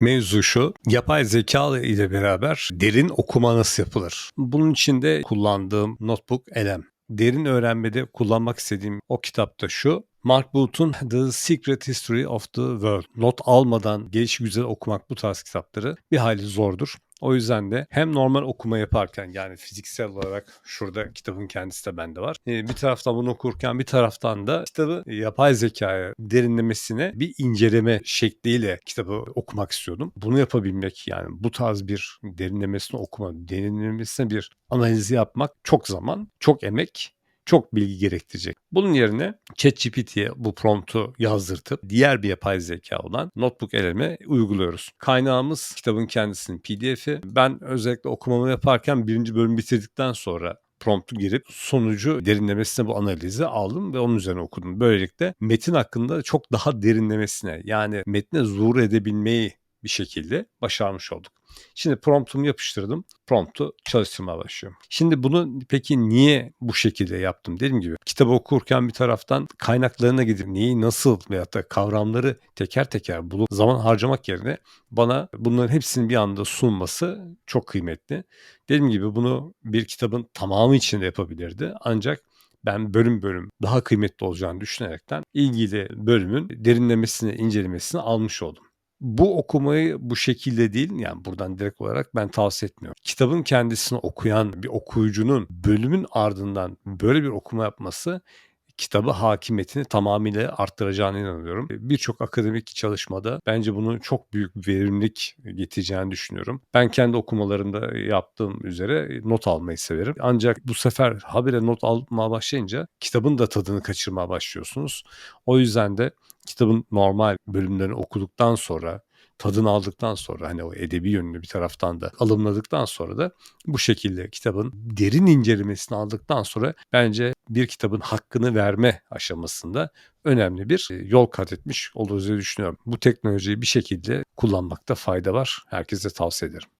Mevzu şu, yapay zeka ile beraber derin okuma nasıl yapılır? Bunun için de kullandığım notebook Elem. Derin öğrenmede kullanmak istediğim o kitap da şu, Mark Booth'un The Secret History of the World. Not almadan güzel okumak bu tarz kitapları bir hayli zordur. O yüzden de hem normal okuma yaparken yani fiziksel olarak şurada kitabın kendisi de bende var. Ee, bir taraftan bunu okurken bir taraftan da kitabı yapay zekaya derinlemesine bir inceleme şekliyle kitabı okumak istiyordum. Bunu yapabilmek yani bu tarz bir derinlemesine okuma, derinlemesine bir analizi yapmak çok zaman, çok emek çok bilgi gerektirecek. Bunun yerine ChatGPT'ye bu promptu yazdırtıp diğer bir yapay zeka olan Notebook eleme uyguluyoruz. Kaynağımız kitabın kendisinin PDF'i. Ben özellikle okumamı yaparken birinci bölümü bitirdikten sonra promptu girip sonucu derinlemesine bu analizi aldım ve onun üzerine okudum. Böylelikle metin hakkında çok daha derinlemesine yani metne zuhur edebilmeyi bir şekilde başarmış olduk. Şimdi promptumu yapıştırdım. Promptu çalıştırmaya başlıyorum. Şimdi bunu peki niye bu şekilde yaptım? Dediğim gibi kitabı okurken bir taraftan kaynaklarına gidip neyi nasıl veyahut da kavramları teker teker bulup zaman harcamak yerine bana bunların hepsini bir anda sunması çok kıymetli. Dediğim gibi bunu bir kitabın tamamı içinde yapabilirdi. Ancak ben bölüm bölüm daha kıymetli olacağını düşünerekten ilgili bölümün derinlemesine incelemesini almış oldum. Bu okumayı bu şekilde değil yani buradan direkt olarak ben tavsiye etmiyorum. Kitabın kendisini okuyan bir okuyucunun bölümün ardından böyle bir okuma yapması kitabı hakimiyetini tamamıyla arttıracağına inanıyorum. Birçok akademik çalışmada bence bunun çok büyük verimlilik getireceğini düşünüyorum. Ben kendi okumalarımda yaptığım üzere not almayı severim. Ancak bu sefer habire not almaya başlayınca kitabın da tadını kaçırmaya başlıyorsunuz. O yüzden de kitabın normal bölümlerini okuduktan sonra tadını aldıktan sonra hani o edebi yönünü bir taraftan da alımladıktan sonra da bu şekilde kitabın derin incelemesini aldıktan sonra bence bir kitabın hakkını verme aşamasında önemli bir e, yol kat etmiş diye düşünüyorum. Bu teknolojiyi bir şekilde kullanmakta fayda var. Herkese tavsiye ederim.